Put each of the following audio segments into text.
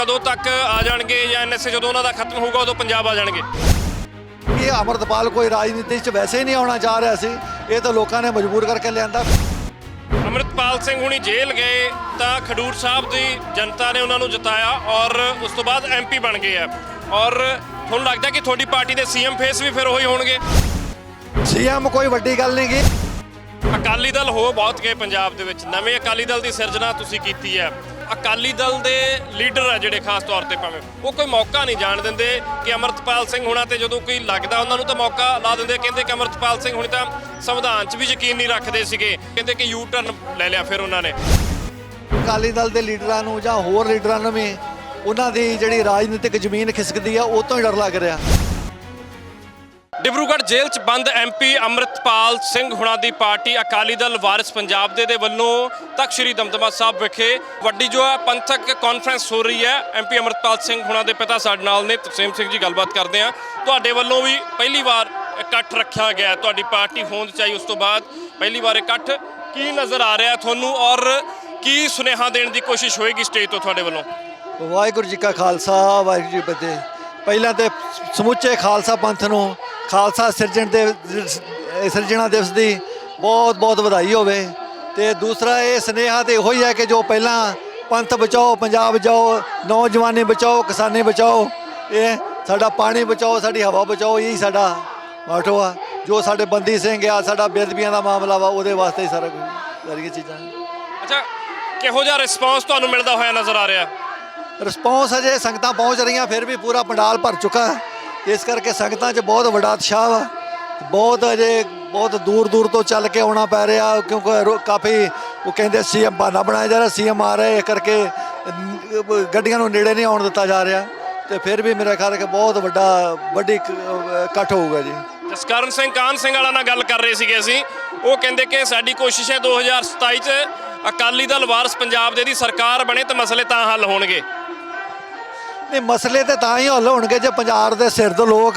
ਕਦੋਂ ਤੱਕ ਆ ਜਾਣਗੇ ਜਾਂ ਐਨਐਸਏ ਜਦੋਂ ਉਹਨਾਂ ਦਾ ਖਤਮ ਹੋਊਗਾ ਉਦੋਂ ਪੰਜਾਬ ਆ ਜਾਣਗੇ? ਇਹ ਅਮਰਤਪਾਲ ਕੋਈ ਰਾਜਨੀਤੀ 'ਚ ਵੈਸੇ ਹੀ ਨਹੀਂ ਆਉਣਾ ਚਾਹ ਰਿਹਾ ਸੀ ਇਹ ਤਾਂ ਲੋਕਾਂ ਨੇ ਮਜਬੂਰ ਕਰਕੇ ਲਿਆਂਦਾ। ਅੰਮ੍ਰਿਤਪਾਲ ਸਿੰਘ ਹੁਣੀ ਜੇਲ੍ਹ ਗਏ ਤਾਂ ਖਡੂਰ ਸਾਹਿਬ ਦੀ ਜਨਤਾ ਨੇ ਉਹਨਾਂ ਨੂੰ ਜਿਤਾਇਆ ਔਰ ਉਸ ਤੋਂ ਬਾਅਦ ਐਮਪੀ ਬਣ ਗਏ ਆ। ਔਰ ਤੁਹਾਨੂੰ ਲੱਗਦਾ ਕਿ ਤੁਹਾਡੀ ਪਾਰਟੀ ਦੇ ਸੀਐਮ ਫੇਸ ਵੀ ਫਿਰ ਉਹੀ ਹੋਣਗੇ? ਸੀਐਮ ਕੋਈ ਵੱਡੀ ਗੱਲ ਨਹੀਂ ਗੀ। ਅਕਾਲੀ ਦਲ ਹੋ ਬਹੁਤ ਗਏ ਪੰਜਾਬ ਦੇ ਵਿੱਚ। ਨਵੇਂ ਅਕਾਲੀ ਦਲ ਦੀ ਸਿਰਜਣਾ ਤੁਸੀਂ ਕੀਤੀ ਹੈ। ਅਕਾਲੀ ਦਲ ਦੇ ਲੀਡਰ ਆ ਜਿਹੜੇ ਖਾਸ ਤੌਰ ਤੇ ਭਾਵੇਂ, ਉਹ ਕੋਈ ਮੌਕਾ ਨਹੀਂ ਜਾਣ ਦਿੰਦੇ ਕਿ ਅਮਰਤਪਾਲ ਸਿੰਘ ਹੋਣਾ ਤੇ ਜਦੋਂ ਕੋਈ ਲੱਗਦਾ ਉਹਨਾਂ ਨੂੰ ਤਾਂ ਮੌਕਾ ਲਾ ਦਿੰਦੇ ਕਹਿੰਦੇ ਕਿ ਅਮਰਤਪਾਲ ਸਿੰਘ ਹੁਣੀ ਤਾਂ ਸੰਵਿਧਾਨ 'ਚ ਵੀ ਯਕੀਨ ਨਹੀਂ ਰੱਖਦੇ ਸੀਗੇ। ਕਹਿੰਦੇ ਕਿ ਯੂ ਟਰਨ ਲੈ ਲਿਆ ਫਿਰ ਉਹਨਾਂ ਨੇ। ਅਕਾਲੀ ਦਲ ਦੇ ਲੀਡਰਾਂ ਨੂੰ ਜਾਂ ਹੋਰ ਲੀਡਰਾਂ ਨੂੰ ਵੀ ਉਹਨਾਂ ਦੀ ਜਿਹੜੀ ਰਾਜਨੀਤਿਕ ਜ਼ਮੀਨ ਖਿਸਕਦੀ ਆ, ਉਹ ਤੋਂ ਹੀ ਡਰ ਲੱਗ ਰਿਹਾ। ਡਿਬਰੂਗੜ੍ਹ ਜੇਲ੍ਹ 'ਚ ਬੰਦ ਐਮਪੀ ਅੰਮ੍ਰਿਤਪਾਲ ਸਿੰਘ ਹੁਣਾਂ ਦੀ ਪਾਰਟੀ ਅਕਾਲੀ ਦਲ ਵਾਰਿਸ ਪੰਜਾਬ ਦੇ ਦੇ ਵੱਲੋਂ ਤਖਤ ਸ੍ਰੀ ਦਮਦਮਾ ਸਾਹਿਬ ਵਿਖੇ ਵੱਡੀ ਜੋ ਹੈ ਪੰਥਕ ਕਾਨਫਰੰਸ ਹੋ ਰਹੀ ਹੈ। ਐਮਪੀ ਅੰਮ੍ਰਿਤਪਾਲ ਸਿੰਘ ਹੁਣਾਂ ਦੇ ਪਿਤਾ ਸਾਡੇ ਨਾਲ ਨੇ। ਤਰਸੇਮ ਸਿੰਘ ਜੀ, ਗੱਲਬਾਤ ਕਰਦੇ ਆ ਤੁਹਾਡੇ ਵੱਲੋਂ ਵੀ ਪਹਿਲੀ ਵਾਰ ਇਕੱਠ ਰੱਖਿਆ ਗਿਆ ਤੁਹਾਡੀ ਪਾਰਟੀ ਹੋਂਦ ਚਾਹੀ ਉਸ ਤੋਂ ਬਾਅਦ ਪਹਿਲੀ ਵਾਰ ਇਕੱਠ ਕੀ ਨਜ਼ਰ ਆ ਰਿਹਾ ਤੁਹਾਨੂੰ ਔਰ ਕੀ ਸੁਨੇਹਾ ਦੇਣ ਦੀ ਕੋਸ਼ਿਸ਼ ਹੋਏਗੀ ਸਟੇਜ ਤੋਂ ਤੁਹਾਡੇ ਵੱਲੋਂ? ਵਾਹਿਗੁਰੂ ਜੀ ਕਾ ਖਾਲਸਾ, ਵਾਹਿਗੁਰੂ ਜੀ ਫਤਿਹ। ਪਹਿਲਾਂ ਤੇ ਸਮੁੱਚੇ ਖਾਲਸਾ ਪੰਥ ਨੂੰ ਖਾਲਸਾ ਸਿਰਜਣ ਦੇ ਸਿਰਜਣਾ ਦਿਵਸ ਦੀ ਬਹੁਤ ਬਹੁਤ ਵਧਾਈ ਹੋਵੇ। ਤੇ ਦੂਸਰਾ ਇਹ ਸਨੇਹਾ ਤੇ ਇਹੋ ਹੀ ਹੈ ਕਿ ਜੋ ਪਹਿਲਾਂ ਪੰਥ ਬਚਾਓ ਪੰਜਾਬ ਬਚਾਓ ਨੌਜਵਾਨੀ ਬਚਾਓ ਕਿਸਾਨੀ ਬਚਾਓ ਇਹ ਸਾਡਾ ਪਾਣੀ ਬਚਾਓ ਸਾਡੀ ਹਵਾ ਬਚਾਓ ਇਹੀ ਸਾਡਾ ਮਾਟੋ ਆ। ਜੋ ਸਾਡੇ ਬੰਦੀ ਸਿੰਘ ਆ ਸਾਡਾ ਬੇਦਬੀਆਂ ਦਾ ਮਾਮਲਾ ਵਾ ਉਹਦੇ ਵਾਸਤੇ ਹੀ ਸਾਰਾ ਕੁਝ ਸਾਰੀਆਂ ਚੀਜ਼ਾਂ। ਅੱਛਾ ਕਿਹੋ ਜਿਹਾ ਰਿਸਪਾਂਸ ਤੁਹਾਨੂੰ ਮਿਲਦਾ ਹੋਇਆ ਨਜ਼ਰ ਆ ਰਿਹਾ? ਰਿਸਪੌਂਸ ਅਜੇ ਸੰਗਤਾਂ ਪਹੁੰਚ ਰਹੀਆਂ ਫਿਰ ਵੀ ਪੂਰਾ ਪੰਡਾਲ ਭਰ ਚੁੱਕਾ। ਹੈ ਇਸ ਕਰਕੇ ਸੰਗਤਾਂ 'ਚ ਬਹੁਤ ਵੱਡਾ ਉਤਸ਼ਾਹ ਵਾ। ਬਹੁਤ ਅਜੇ ਬਹੁਤ ਦੂਰ ਦੂਰ ਤੋਂ ਚੱਲ ਕੇ ਆਉਣਾ ਪੈ ਰਿਹਾ ਕਿਉਂਕਿ ਰੋ- ਕਾਫੀ ਉਹ ਕਹਿੰਦੇ ਸੀਐਮ ਬਹਾਨਾ ਬਣਾਇਆ ਜਾ ਰਿਹਾ ਸੀਐਮ ਆ ਰਹੇ ਇਸ ਕਰਕੇ ਅਮ, ਗੱਡੀਆਂ ਨੂੰ ਨੇੜੇ ਨਹੀਂ ਆਉਣ ਦਿੱਤਾ ਜਾ ਰਿਹਾ। ਤੇ ਫਿਰ ਵੀ ਮੇਰਾ ਖਿਆਲ ਹੈ ਕਿ ਬਹੁਤ ਵੱਡਾ ਵੱਡੀ ਕ- ਅਹ, ਇਕੱਠ ਹੋਊਗਾ ਜੀ। ਜਸਕਰਨ ਸਿੰਘ ਕਾਨ ਸਿੰਘ ਵਾਲਾ ਨਾਲ ਗੱਲ ਕਰ ਰਹੇ ਸੀਗੇ ਅਸੀਂ। ਉਹ ਕਹਿੰਦੇ ਕਿ ਸਾਡੀ ਕੋਸ਼ਿਸ਼ ਹੈ 2027 ਚ ਅਕਾਲੀ ਦਲ ਵਾਰਸ ਪੰਜਾਬ ਦੇ ਦੀ ਸਰਕਾਰ ਬਣੇ ਤਾਂ ਮਸਲੇ ਤਾਂ ਹੱਲ ਹੋਣਗੇ। ਨਹੀਂ ਮਸਲੇ ਤੇ ਤਾਂ ਹੀ ਹੱਲ ਹੋਣਗੇ ਜੇ ਪੰਜਾਬ ਦੇ ਸਿਰ ਤੋਂ ਲੋਕ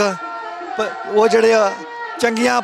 ਪ- ਉਹ ਜਿਹੜੇ ਆ, ਚੰਗੀਆਂ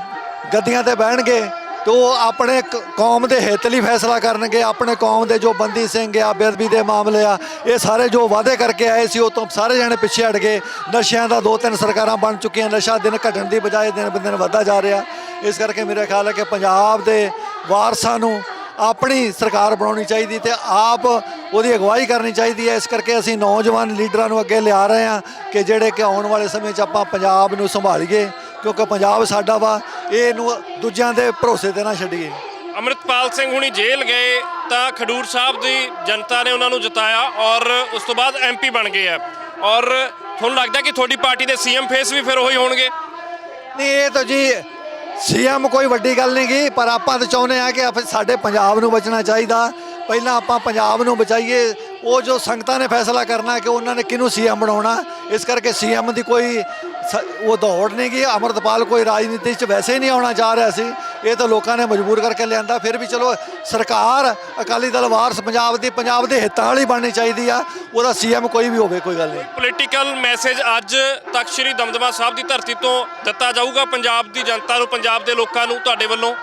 ਗੱਦੀਆਂ ਤੇ ਬਹਿਣਗੇ ਤੇ ਉਹ ਆਪਣੇ ਕ- ਕੌਮ ਦੇ ਹਿੱਤ ਲਈ ਫੈਸਲਾ ਕਰਨਗੇ, ਆਪਣੇ ਕੌਮ ਦੇ ਜੋ ਬੰਦੀ ਸਿੰਘ ਆ, ਬੇਅਦਬੀ ਦੇ ਮਾਮਲੇ ਆ, ਇਹ ਸਾਰੇ ਜੋ ਵਾਅਦੇ ਕਰਕੇ ਆਏ ਸੀ ਉਹ ਤੋਂ ਸਾਰੇ ਜਣੇ ਪਿੱਛੇ ਹਟ ਗਏ। ਨਸ਼ਿਆਂ ਦਾ ਦੋ ਤਿੰਨ ਸਰਕਾਰਾਂ ਬਣ ਚੁੱਕੀਆਂ, ਨਸ਼ਾ ਦਿਨ ਘਟਣ ਦੀ ਬਜਾਏ ਦਿਨ ਬ ਦਿਨ ਵੱਧਦਾ ਜਾ ਰਿਹਾ। ਇਸ ਕਰਕੇ ਮੇਰਾ ਖਿਆਲ ਹੈ ਕਿ ਪੰਜਾਬ ਦੇ ਵਾਰਸਾਂ ਨੂੰ ਆਪਣੀ ਸਰਕਾਰ ਬਣਾਉਣੀ ਚਾਹੀਦੀ ਤੇ ਆਪ ਉਹਦੀ ਅਗਵਾਈ ਕਰਨੀ ਚਾਹੀਦੀ ਹੈ। ਇਸ ਕਰਕੇ ਅਸੀਂ ਨੌਜਵਾਨ ਲੀਡਰਾਂ ਨੂੰ ਅੱਗੇ ਲਿਆ ਰਹੇ ਹਾਂ ਕਿ ਜਿਹੜੇ ਕਿ ਆਉਣ ਵਾਲੇ ਸਮੇਂ 'ਚ ਆਪਾਂ ਪੰਜਾਬ ਨੂੰ ਸੰਭਾਲੀਏ ਕਿਉਂਕਿ ਪੰਜਾਬ ਸਾਡਾ ਵਾ ਇਹਨੂੰ ਦੂਜਿਆਂ ਦੇ ਭਰੋਸੇ ਤੇ ਨਾ ਛੱਡੀਏ। ਅੰਮ੍ਰਿਤਪਾਲ ਸਿੰਘ ਹੁਣੀ ਜੇਲ੍ਹ ਗਏ ਤਾਂ ਖਡੂਰ ਸਾਹਿਬ ਦੀ ਜਨਤਾ ਨੇ ਉਹਨਾਂ ਨੂੰ ਜਿਤਾਇਆ ਔਰ ਉਸ ਤੋਂ ਬਾਅਦ ਐਮਪੀ ਬਣ ਗਏ ਆ। ਔਰ ਤੁਹਾਨੂੰ ਲੱਗਦਾ ਕਿ ਤੁਹਾਡੀ ਪਾਰਟੀ ਦੇ ਸੀਐਮ ਫੇਸ ਵੀ ਫਿਰ ਉਹੀ ਹੋਣਗੇ? ਨਹੀਂ ਇਹ ਤਾਂ ਜੀ ਸੀਐਮ ਕੋਈ ਵੱਡੀ ਗੱਲ ਨਹੀਂ ਗਈ ਪਰ ਆਪਾਂ ਤਾਂ ਚਾਹੁੰਦੇ ਆ ਕਿ ਆਪ- ਸਾਡੇ ਪੰਜਾਬ ਨੂੰ ਬਚਣਾ ਚਾਹੀਦਾ। ਪਹਿਲਾਂ ਆਪਾਂ ਪੰਜਾਬ ਨੂੰ ਬਚਾਈਏ ਉਹ ਜੋ ਸੰਗਤਾਂ ਨੇ ਫੈਸਲਾ ਕਰਨਾ ਕਿ ਉਹਨਾਂ ਨੇ ਕਿਹਨੂੰ ਸੀਐਮ ਬਣਾਉਣਾ ਇਸ ਕਰਕੇ ਸੀਐਮ ਦੀ ਕੋਈ ਉਹ ਦੌੜ ਨਹੀਂ ਗੀ ਅਮਰਤਪਾਲ ਕੋਈ ਰਾਜਨੀਤੀ 'ਚ ਵੈਸੇ ਹੀ ਨਹੀਂ ਆਉਣਾ ਚਾਹ ਰਿਹਾ ਸੀ ਇਹ ਤਾਂ ਲੋਕਾਂ ਨੇ ਮਜਬੂਰ ਕਰਕੇ ਲਿਆਂਦਾ ਫਿਰ ਵੀ ਚਲੋ ਸਰਕਾਰ ਅਕਾਲੀ ਦਲ ਵਾਰਸ ਪੰਜਾਬ ਦੀ ਪੰਜਾਬ ਦੇ ਹਿੱਤਾਂ ਵਾਲੀ ਬਣਨੀ ਚਾਹੀਦੀ ਆ ਉਹਦਾ ਸੀਐਮ ਕੋਈ ਵੀ ਹੋਵੇ ਕੋਈ ਗੱਲ ਨਹੀਂ। ਪੋਲੀਟੀਕਲ ਮੈਸੇਜ ਅੱਜ ਤਖਤ ਸ੍ਰੀ ਦਮਦਮਾ ਸਾਹਿਬ ਦੀ ਧਰਤੀ ਤੋਂ ਦਿੱਤਾ ਜਾਊਗਾ ਪੰਜਾਬ ਦੀ ਜਨਤਾ ਨੂੰ ਪੰਜਾਬ ਦੇ ਲੋਕਾਂ ਨੂੰ ਤੁਹਾਡੇ ਵੱਲੋਂ?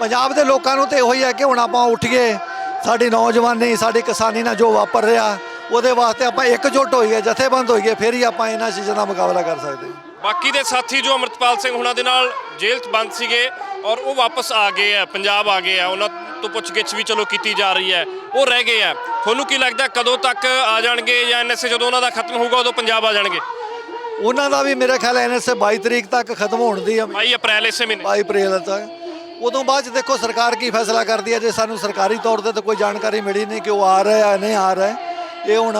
ਪੰਜਾਬ ਦੇ ਲੋਕਾਂ ਨੂੰ ਤੇ ਇਹੋ ਹੀ ਹੈ ਕਿ ਹੁਣ ਆਪਾਂ ਉੱਠੀਏ ਸਾਡੀ ਨੌਜਵਾਨੀ ਸਾਡੀ ਕਿਸਾਨੀ ਨਾਲ ਜੋ ਵਾਪਰ ਰਿਹਾ ਉਹਦੇ ਵਾਸਤੇ ਆਪਾਂ ਇਕਜੁੱਟ ਹੋਈਏ ਜਥੇਬੰਦ ਹੋਈਏ ਫਿਰ ਹੀ ਆਪਾਂ ਇਹਨਾਂ ਚੀਜ਼ਾਂ ਦਾ ਮੁਕਾਬਲਾ ਕਰ ਸਕਦੇ ਹਾਂ। ਬਾਕੀ ਦੇ ਸਾਥੀ ਜੋ ਅਮਰਤਪਾਲ ਸਿੰਘ ਹੁਣਾਂ ਦੇ ਨਾਲ ਜੇਲ੍ਹ 'ਚ ਬੰਦ ਸੀਗੇ ਔਰ ਉਹ ਵਾਪਸ ਆ ਗਏ ਆ ਪੰਜਾਬ ਆ ਗਏ ਆ ਉਹਨਾਂ ਤੋਂ ਪੁੱਛਗਿੱਛ ਵੀ ਚਲੋ ਕੀਤੀ ਜਾ ਰਹੀ ਹੈ ਉਹ ਰਹਿ ਗਏ ਆ। ਤੁਹਾਨੂੰ ਕੀ ਲੱਗਦਾ ਕਦੋਂ ਤੱਕ ਆ ਜਾਣਗੇ ਜਾਂ ਐਨਐਸਏ ਜਦੋਂ ਉਹਨਾਂ ਦਾ ਖਤਮ ਹੋਊਗਾ ਉਦੋਂ ਪੰਜਾਬ ਆ ਜਾਣਗੇ? ਉਹਨਾਂ ਦਾ ਵੀ ਮੇਰੇ ਖਿਆਲ ਐਨਐਸਏ 22 ਤਰੀਕ ਤੱਕ ਖਤਮ ਹੋਣ ਦੀ ਆ। 22 ਅਪ੍ਰੈਲ ਇਸੇ ਮਹੀਨੇ। 22 ਅਪ੍ਰੈਲ ਤੱਕ। ਉਦੋਂ ਬਾਅਦ 'ਚ ਦੇਖੋ ਸਰਕਾਰ ਕੀ ਫੈਸਲਾ ਕਰਦੀ ਹੈ, ਜੇ ਸਾਨੂੰ ਸਰਕਾਰੀ ਤੌਰ ਤੇ ਤਾਂ ਕੋਈ ਜਾਣਕਾਰੀ ਮਿਲੀ ਨਹੀਂ ਕਿ ਉਹ ਆ ਰਿਹਾ ਆ ਨਹੀਂ ਆ ਰਿਹਾ ਇਹ ਹੁਣ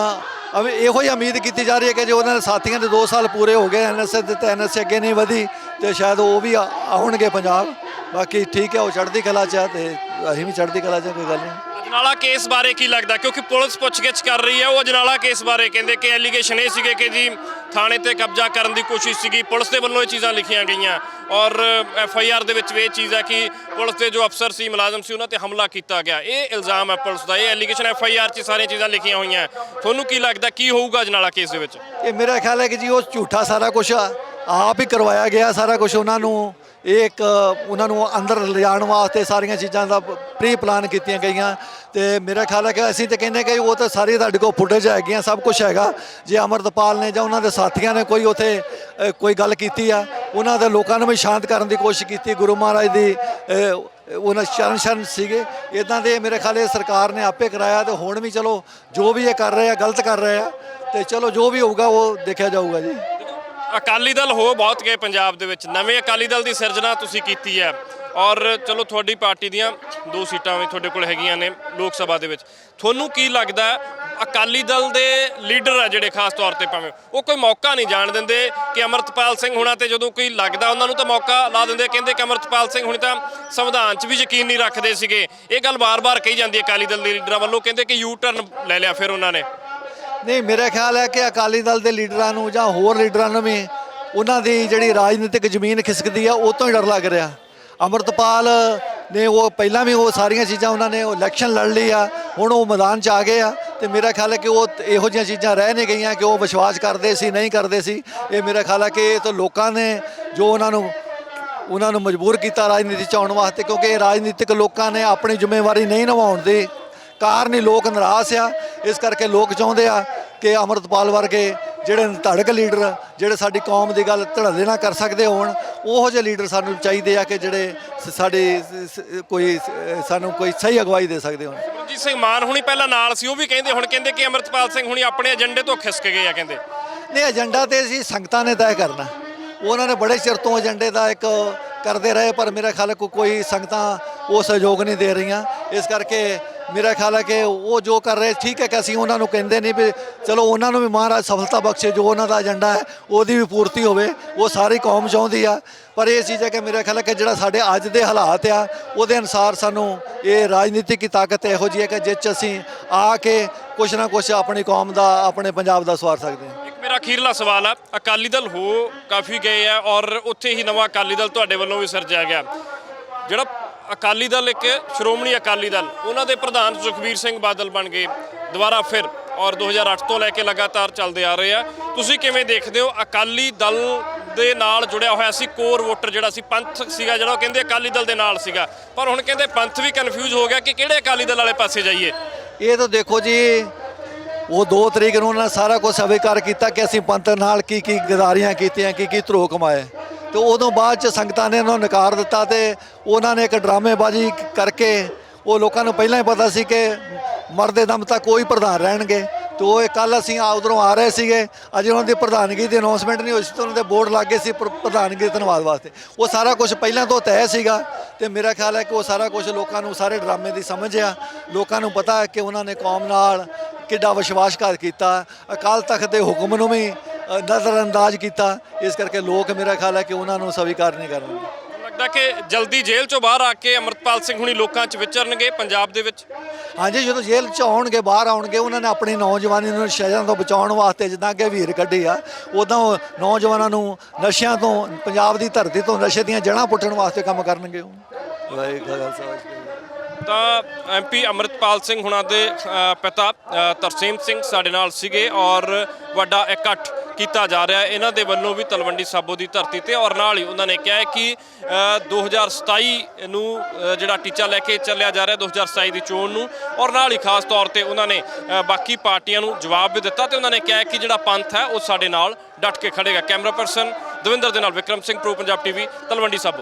ਅਵੇ ਇਹੋ ਹੀ ਉਮੀਦ ਕੀਤੀ ਜਾ ਰਹੀ ਹੈ ਕਿ ਜੇ ਉਹਨਾਂ ਦੇ ਸਾਥੀਆਂ ਦੇ 2 ਸਾਲ ਪੂਰੇ ਹੋ ਗਏ ਐਨਐਸਏ ਦੇ ਤੇ ਐਨਐਸਏ ਅੱਗੇ ਨਹੀਂ ਵਧੀ, ਤੇ ਸ਼ਾਇਦ ਉਹ ਵੀ ਆਉਣਗੇ ਪੰਜਾਬ। ਬਾਕੀ ਠੀਕ ਹੈ, ਉਹ ਚੜ੍ਹਦੀ ਕਲਾ 'ਚ ਆ ਤੇ ਅਸੀਂ ਵੀ ਚੜ੍ਹਦੀ ਕਲਾ 'ਚ ਕੋਈ ਗੱਲ ਨਹੀਂ। ਅਜਨਾਲਾ ਕੇਸ ਬਾਰੇ ਕੀ ਲੱਗਦਾ? ਕਿਉਂਕਿ ਪੁਲਿਸ ਪੁੱਛਗਿੱਛ ਕਰ ਰਹੀ ਹੈ, ਉਹ ਅਜਨਾਲਾ ਕੇਸ ਬਾਰੇ ਕਹਿੰਦੇ ਕਿ ਐਲੀਗੇਸ਼ਨ ਇਹ ਸੀਗੇ ਕਿ ਜੀ ਥਾਣੇ ਤੇ ਕਬਜ਼ਾ ਕਰਨ ਦੀ ਕੋਸ਼ਿਸ਼ ਸੀਗੀ, ਪੁਲਿਸ ਦੇ ਵੱਲੋਂ ਇਹ ਚੀਜ਼ਾਂ ਲਿਖੀਆਂ ਗਈਆਂ। ਔਰ ਐਫ ਆਈ ਆਰ ਦੇ ਵਿੱਚ ਇਹ ਚੀਜ਼ ਹੈ ਕਿ ਪੁਲਿਸ ਦੇ ਜੋ ਅਫਸਰ ਸੀ, ਮੁਲਾਜ਼ਮ ਸੀ, ਉਹਨਾਂ ਤੇ ਹਮਲਾ ਕੀਤਾ ਗਿਆ। ਇਹ ਇਲਜ਼ਾਮ ਹੈ ਪੁਲਿਸ ਦਾ, ਇਹ ਐਲੀਗੇਸ਼ਨ ਐਫ ਆਈ ਆਰ 'ਚ ਸਾਰੀਆਂ ਚੀਜ਼ਾਂ ਲਿਖੀਆਂ ਹੋਈਆਂ। ਤੁਹਾਨੂੰ ਕੀ ਲੱਗਦਾ, ਕੀ ਹੋਊਗਾ ਅਜਨਾਲਾ ਕੇਸ ਦੇ ਵਿੱਚ? ਇਹ ਮੇਰਾ ਖਿਆਲ ਹੈ ਕਿ ਜੀ ਉਹ ਝੂਠਾ ਸਾਰਾ ਕੁਝ ਆਪ ਹੀ ਕਰਵਾਇਆ ਗਿਆ ਸਾਰਾ ਕੁਝ ਉਹਨਾਂ ਨੂੰ। ਇਹ ਇੱਕ ਉਹਨਾਂ ਨੂੰ ਅੰਦਰ ਲਿਜਾਣ ਵਾਸਤੇ ਸਾਰੀਆਂ ਚੀਜ਼ਾਂ ਦਾ ਪ੍ਰੀ ਪਲਾਨ ਕੀਤੀਆਂ ਗਈਆਂ ਤੇ ਮੇਰਾ ਖਿਆਲ ਹੈ ਕਿ ਅਸੀਂ ਤੇ ਕਹਿੰਦੇ ਕਿ ਉਹ ਤਾਂ ਸਾਰੀ ਤੁਹਾਡੇ ਕੋਲ ਫੁਟੇਜ ਹੈਗੀਆਂ, ਸਭ ਕੁਝ ਹੈਗਾ। ਜੇ ਅਮਰਤਪਾਲ ਨੇ ਜਾਂ ਉਹਨਾਂ ਦੇ ਸਾਥੀਆਂ ਨੇ ਕੋਈ ਉਥੇ ਕੋਈ ਗੱਲ ਕੀਤੀ ਆ, ਉਹਨਾਂ ਦੇ ਲੋਕਾਂ ਨੂੰ ਵੀ ਸ਼ਾਂਤ ਕਰਨ ਦੀ ਕੋਸ਼ਿਸ਼ ਕੀਤੀ ਗੁਰੂ ਮਹਾਰਾਜ ਦੀ ਉਹਨਾਂ ਸ਼ਰਨ ਸ਼ਰਨ ਸੀਗੇ। ਇਦਾਂ ਦੇ ਮੇਰੇ ਖਿਆਲ ਇਹ ਸਰਕਾਰ ਨੇ ਆਪੇ ਕਰਾਇਆ ਤੇ ਹੁਣ ਵੀ ਚਲੋ ਜੋ ਵੀ ਇਹ ਕਰ ਰਹੇ ਆ, ਗਲਤ ਕਰ ਰਹੇ ਆ, ਤੇ ਚਲੋ ਜੋ ਵੀ ਹੋਊਗਾ ਉਹ ਦੇਖਿਆ ਜਾਊਗਾ ਜੀ। ਅਕਾਲੀ ਦਲ ਹੋ ਬਹੁਤ ਗਏ ਪੰਜਾਬ ਦੇ ਵਿੱਚ। ਨਵੇਂ ਅਕਾਲੀ ਦਲ ਦੀ ਸਿਰਜਣਾ ਤੁਸੀਂ ਕੀਤੀ ਹੈ। ਔਰ ਚਲੋ ਤੁਹਾਡੀ ਪਾਰਟੀ ਦੀਆਂ ਦੋ ਸੀਟਾਂ ਵੀ ਤੁਹਾਡੇ ਕੋਲ ਹੈਗੀਆਂ ਨੇ ਲੋਕ ਸਭਾ ਦੇ ਵਿੱਚ। ਤੁਹਾਨੂੰ ਕੀ ਲੱਗਦਾ ਅਕਾਲੀ ਦਲ ਦੇ ਲੀਡਰ ਆ ਜਿਹੜੇ ਖਾਸ ਤੌਰ ਤੇ ਭਾਵੇਂ, ਉਹ ਕੋਈ ਮੌਕਾ ਨਹੀਂ ਜਾਣ ਦਿੰਦੇ ਕਿ ਅਮਰਤਪਾਲ ਸਿੰਘ ਹੁਣਾਂ ਤੇ ਜਦੋਂ ਕੋਈ ਲੱਗਦਾ ਉਹਨਾਂ ਨੂੰ ਤਾਂ ਮੌਕਾ ਲਾ ਦਿੰਦੇ ਕਹਿੰਦੇ ਕਿ ਅਮਰਤਪਾਲ ਸਿੰਘ ਹੁਣੇ ਤਾਂ ਸੰਵਿਧਾਨ 'ਚ ਵੀ ਯਕੀਨ ਨਹੀਂ ਰੱਖਦੇ ਸੀਗੇ। ਇਹ ਗੱਲ ਵਾਰ ਵਾਰ ਕਹੀ ਜਾਂਦੀ ਹੈ ਅਕਾਲੀ ਦਲ ਦੇ ਲੀਡਰਾਂ ਵੱਲੋਂ। ਕਹਿੰਦੇ ਕਿ ਯੂ ਟਰਨ ਲੈ ਲਿਆ ਫਿਰ ਉਹਨਾਂ ਨੇ। ਨਹੀਂ, ਮੇਰਾ ਖਿਆਲ ਹੈ ਕਿ ਅਕਾਲੀ ਦਲ ਦੇ ਲੀਡਰਾਂ ਨੂੰ ਜਾਂ ਹੋਰ ਲੀਡਰਾਂ ਨੂੰ ਵੀ ਉਹਨਾਂ ਦੀ ਜਿਹੜੀ ਰਾਜਨੀਤਿਕ ਜ਼ਮੀਨ ਖਿਸਕਦੀ ਆ, ਉਹ ਤੋਂ ਹੀ ਡਰ ਲੱਗ ਰਿਹਾ। ਅਮਰਤਪਾਲ ਨੇ ਉਹ ਪਹਿਲਾਂ ਵੀ ਉਹ ਸਾਰੀਆਂ ਚੀਜ਼ਾਂ ਉਹਨਾਂ ਨੇ ਉਹ ਇਲੈਕਸ਼ਨ ਲੜ ਲਈ ਆ, ਹੁਣ ਉਹ ਮੈਦਾਨ 'ਚ ਆ ਗਏ ਆ ਤੇ ਮੇਰਾ ਖਿਆਲ ਹੈ ਕਿ ਉਹ ਇਹੋ ਜਿਹੀਆਂ ਚੀਜ਼ਾਂ ਰਹਿ ਨਹੀਂ ਗਈਆਂ ਕਿ ਉਹ ਵਿਸ਼ਵਾਸ ਕਰਦੇ ਸੀ, ਨਹੀਂ ਕਰਦੇ ਸੀ। ਇਹ ਮੇਰਾ ਖਿਆਲ ਹੈ ਕਿ ਇਹ ਤਾਂ ਲੋਕਾਂ ਨੇ ਜੋ ਉਹਨਾਂ ਨੂੰ ਉਹਨਾਂ ਨੂੰ ਮਜਬੂਰ ਕੀਤਾ ਰਾਜਨੀਤੀ ਚ ਆਉਣ ਵਾਸਤੇ, ਕਿਉਂਕਿ ਇਹ ਰਾਜਨੀਤਿਕ ਲੋਕਾਂ ਨੇ ਆਪਣੀ ਜ਼ਿੰਮੇਵਾਰੀ ਨਹੀਂ ਨਿਭਾਉਣ ਦੀ ਕਾਰਨ ਹੀ ਲੋਕ ਨਿਰਾਸ਼ ਆ। ਇਸ ਕਰਕੇ ਲੋਕ ਚਾਹੁੰਦੇ ਆ ਕਿ ਅਮਰਤਪਾਲ ਵਰਗੇ ਜਿਹੜੇ ਧੜਕ ਲੀਡਰ ਜਿਹੜੇ ਸਾਡੀ ਕੌਮ ਦੀ ਗੱਲ ਧੜੱਲੇ ਨਾਲ ਕਰ ਸਕਦੇ ਹੋਣ ਉਹੋ ਜਿਹੇ ਲੀਡਰ ਸਾਨੂੰ ਚਾਹੀਦੇ ਆ ਕਿ ਜਿਹੜੇ ਸਾਡੀ ਕੋਈ ਸਾਨੂੰ ਕੋਈ ਸਹੀ ਅਗਵਾਈ ਦੇ ਸਕਦੇ ਹੋਣ। ਸਿਮਰਨਜੀਤ ਸਿੰਘ ਮਾਨ ਹੁਣੀ ਪਹਿਲਾਂ ਨਾਲ ਸੀ ਉਹ ਵੀ ਕਹਿੰਦੇ ਹੁਣ ਕਹਿੰਦੇ ਕਿ ਅਮਰਤਪਾਲ ਸਿੰਘ ਹੁਣੀ ਆਪਣੇ ਏਜੰਡੇ ਤੋਂ ਖਿਸਕ ਗਏ ਆ ਕਹਿੰਦੇ। ਨਹੀਂ ਏਜੰਡਾ ਤੇ ਸੀ ਸੰਗਤਾਂ ਨੇ ਤੈਅ ਕਰਨਾ। ਉਹਨਾਂ ਨੇ ਬੜੇ ਚਿਰ ਤੋਂ ਏਜੰਡੇ ਦਾ ਇੱਕ ਕਰਦੇ ਰਹੇ ਪਰ ਮੇਰਾ ਖਿਆਲ ਕੋਈ ਸੰਗਤਾਂ ਉਹ ਸਹਿਯੋਗ ਨਹੀਂ ਦੇ ਰਹੀਆਂ। ਇਸ ਕਰਕੇ ਮੇਰਾ ਖਿਆਲ ਹੈ ਕਿ ਉਹ ਜੋ ਕਰ ਰਹੇ, ਠੀਕ ਹੈ ਕਿ ਅਸੀਂ ਉਹਨਾਂ ਨੂੰ ਕਹਿੰਦੇ ਨਹੀਂ ਵੀ ਚਲੋ ਉਹਨਾਂ ਨੂੰ ਵੀ ਮਹਾਰਾਜ ਸਫਲਤਾ ਬਖਸ਼ੇ, ਜੋ ਉਹਨਾਂ ਦਾ ਏਜੰਡਾ ਹੈ, ਉਹਦੀ ਵੀ ਪੂਰਤੀ ਹੋਵੇ, ਉਹ ਸਾਰੀ ਕੌਮ ਚਾਹੁੰਦੀ ਆ। ਪਰ ਇਹ ਚੀਜ਼ ਹੈ ਕਿ ਮੇਰਾ ਖਿਆਲ ਹੈ ਕਿ ਜਿਹੜਾ ਸਾਡੇ ਅੱਜ ਦੇ ਹਾਲਾਤ ਆ, ਉਹਦੇ ਅਨਸਾਰ ਸਾਨੂੰ ਇਹ ਰਾਜਨੀਤਿਕ ਦੀ ਤਾਕਤ ਇਹੋ ਜਿਹੀ ਹੈ ਕਿ ਜਿਸ 'ਚ ਅਸੀਂ ਆ ਕੇ ਕੁਛ ਨਾ ਕੁਛ ਆਪਣੀ ਕੌਮ ਦਾ, ਆਪਣੇ ਪੰਜਾਬ ਦਾ ਸਵਾਰ ਸਕਦੇ ਹਾਂ। ਇੱਕ ਮੇਰਾ ਅਖੀਰਲਾ ਸਵਾਲ ਆ, ਅਕਾਲੀ ਦਲ ਹੋ ਕਾਫੀ ਗਏ ਆ ਔਰ ਉੱਥੇ ਹੀ ਨਵਾਂ ਅਕਾਲੀ ਦਲ ਤੁਹਾਡੇ ਵੱਲੋਂ ਵੀ ਸਿਰਜਿਆ ਗਿਆ। ਜਿਹੜਾ ਅਕਾਲੀ ਦਲ ਇੱਕ, ਸ਼੍ਰੋਮਣੀ ਅਕਾਲੀ ਦਲ। ਉਹਨਾਂ ਦੇ ਪ੍ਰਧਾਨ ਸੁਖਬੀਰ ਸਿੰਘ ਬਾਦਲ ਬਣ ਗਏ। ਦੁਬਾਰਾ ਫਿਰ, ਔਰ 2008 ਤੋਂ ਲੈ ਕੇ ਲਗਾਤਾਰ ਚੱਲਦੇ ਆ ਰਹੇ ਆ। ਤੁਸੀਂ ਕਿਵੇਂ ਦੇਖਦੇ ਹੋ? ਅਕਾਲੀ ਦਲ ਦੇ ਨਾਲ ਜੁੜਿਆ ਹੋਇਆ ਸੀ, ਕੋਰ ਵੋਟਰ ਜਿਹੜਾ ਸੀ, ਪੰਥ ਸੀਗਾ ਜਿਹੜਾ, ਉਹ ਕਹਿੰਦੇ ਅਕਾਲੀ ਦਲ ਦੇ ਨਾਲ ਸੀਗਾ। ਪਰ ਹੁਣ ਕਹਿੰਦੇ ਪੰਥ ਵੀ ਕਨਫਿਊਜ਼ ਹੋ ਗਿਆ ਕਿ ਕਿਹੜੇ ਅਕਾਲੀ ਦਲ ਵਾਲੇ ਪਾਸੇ ਜਾਈਏ? ਇਹ ਤਾਂ ਦੇਖੋ ਜੀ, ਉਹ 2 ਤਰੀਕ ਨੂੰ ਉਹਨਾਂ ਨੇ ਸਾਰਾ ਕੁਝ ਸਵੀਕਾਰ ਕੀਤਾ ਕਿ ਅਸੀਂ ਪੰਥ ਨਾਲ ਕੀ ਕੀ ਗਦਾਰੀਆਂ ਕੀਤੀਆਂ ਕੀ ਕੀ ਧਰੋ ਕਮਾਏ। ਤੇ ਉਦੋਂ ਬਾਅਦ ਚ ਸੰਗਤਾਂ ਨੇ ਉਹਨਾਂ ਨੂੰ ਨਕਾਰ ਦਿੱਤਾ ਤੇ ਉਹਨਾਂ ਨੇ ਇੱਕ ਡਰਾਮੇਬਾਜ਼ੀ ਕਰਕੇ ਉਹ ਲੋਕਾਂ ਨੂੰ ਪਹਿਲਾਂ ਹੀ ਪਤਾ ਸੀ ਕਿ ਮਰਦੇ ਦਮ ਤੱਕ ਕੋਈ ਪ੍ਰਧਾਨ ਰਹਿਣਗੇ। ਤੇ ਉਹ ਕੱਲ ਅਸੀਂ ਆ ਉਧਰੋਂ ਆ ਰਹੇ ਸੀਗੇ। ਅਜੇ ਉਹਨਾਂ ਦੀ ਪ੍ਰਧਾਨਗੀ ਦੀ ਅਨਾਉਂਸਮੈਂਟ ਨਹੀਂ ਹੋਈ ਸੀ ਤੇ ਉਹਨਾਂ ਦੇ ਬੋਰਡ ਲੱਗ ਗਏ ਸੀ ਪ੍ਰ- ਪ੍ਰਧਾਨਗੀ ਦੇ ਧੰਨਵਾਦ ਵਾਸਤੇ। ਉਹ ਸਾਰਾ ਕੁਝ ਪਹਿਲਾਂ ਤੋਂ ਤੈਅ ਸੀਗਾ ਤੇ ਮੇਰਾ ਖਿਆਲ ਹੈ ਕਿ ਉਹ ਸਾਰਾ ਕੁਝ ਲੋਕਾਂ ਨੂੰ, ਸਾਰੇ ਡਰਾਮੇ ਦੀ ਸਮਝ ਆ। ਲੋਕਾਂ ਨੂੰ ਪਤਾ ਹੈ ਕਿ ਉਹਨਾਂ ਨੇ ਕੌਮ ਨਾਲ ਕਿੱਡਾ ਵਿਸ਼ਵਾਸਘਾਤ ਕੀਤਾ। ਅਕਾਲ ਤਖਤ ਦੇ ਹੁਕਮ ਨੂੰ ਵੀ ਨਜ਼ਰਅੰਦਾਜ਼ ਕੀਤਾ। ਇਸ ਕਰਕੇ ਲੋਕ ਮੇਰਾ ਖਿਆਲ ਹੈ ਕਿ ਉਹਨਾਂ ਨੂੰ ਸਵੀਕਾਰ ਨਹੀਂ ਕਰਨਗੇ। ਲੱਗਦਾ ਕਿ ਜਲਦੀ ਜੇਲ੍ਹ ਚੋਂ ਬਾਹਰ ਆ ਕੇ ਅਮਰਤਪਾਲ ਸਿੰਘ ਹੁਣੀ ਲੋਕਾਂ 'ਚ ਵਿਚਰਨਗੇ ਪੰਜਾਬ ਦੇ ਵਿੱਚ? ਹਾਂਜੀ ਜਦੋਂ ਜੇਲ੍ਹ ਚ ਆਉਣਗੇ ਬਾਹਰ ਆਉਣਗੇ ਉਹਨਾਂ ਨੇ ਆਪਣੀ ਨੌਜਵਾਨੀ ਨੂੰ ਨਸ਼ਿਆਂ ਤੋਂ ਬਚਾਉਣ ਵਾਸਤੇ ਜਿੱਦਾਂ ਕਿ ਵੀਰ ਕੱਢੀ ਆ ਉਦਾਂ ਨੌਜਵਾਨਾਂ ਨੂੰ ਨਸ਼ਿਆਂ ਤੋਂ ਪੰਜਾਬ ਦੀ ਧਰਤੀ ਤੋਂ ਨਸ਼ੇ ਦੀਆਂ ਜੜ੍ਹਾਂ ਪੁੱਟਣ ਵਾਸਤੇ ਕੰਮ ਕਰਨਗੇ ਉਹ। ਵਾਹਿਗੁਰੂ ਖਾਲਸਾ। ਤਾਂ ਐਮਪੀ ਅਮਰਿਤਪਾਲ ਸਿੰਘ ਹੁਣਾਂ ਦੇ ਪਿਤਾ ਤਰਸੇਮ ਸਿੰਘ ਸਾਡੇ ਨਾਲ ਸੀਗੇ ਔਰ ਵੱਡਾ ਇਕੱਠ ਕੀਤਾ ਜਾ ਰਿਹਾ ਇਹਨਾਂ ਦੇ ਵੱਲੋਂ ਵੀ ਤਲਵੰਡੀ ਸਾਬੋ ਦੀ ਧਰਤੀ ਤੇ ਔਰ ਨਾਲ ਹੀ ਉਹਨਾਂ ਨੇ ਕਿਹਾ ਹੈ ਕਿ ਅ, 2027 ਨੂੰ ਜਿਹੜਾ ਟੀਚਾ ਲੈ ਕੇ ਚੱਲਿਆ ਜਾ ਰਿਹਾ 2027 ਦੀ ਚੋਣ ਨੂੰ। ਔਰ ਨਾਲ ਹੀ ਖਾਸ ਤੌਰ ਤੇ ਉਹਨਾਂ ਨੇ ਬਾਕੀ ਪਾਰਟੀਆਂ ਨੂੰ ਜਵਾਬ ਵੀ ਦਿੱਤਾ ਤੇ ਉਹਨਾਂ ਨੇ ਕਿਹਾ ਕਿ ਜਿਹੜਾ ਪੰਥ ਹੈ ਉਹ ਸਾਡੇ ਨਾਲ ਡਟ ਕੇ ਖੜੇਗਾ ਕੈਮਰਾ ਪਰਸਨ ਦਵਿੰਦਰ ਦੇ ਨਾਲ ਵਿਕਰਮ ਸਿੰਘ ਪ੍ਰੋ ਪੰਜਾਬ ਟੀਵੀ ਤਲਵੰਡੀ ਸਾਬੋ।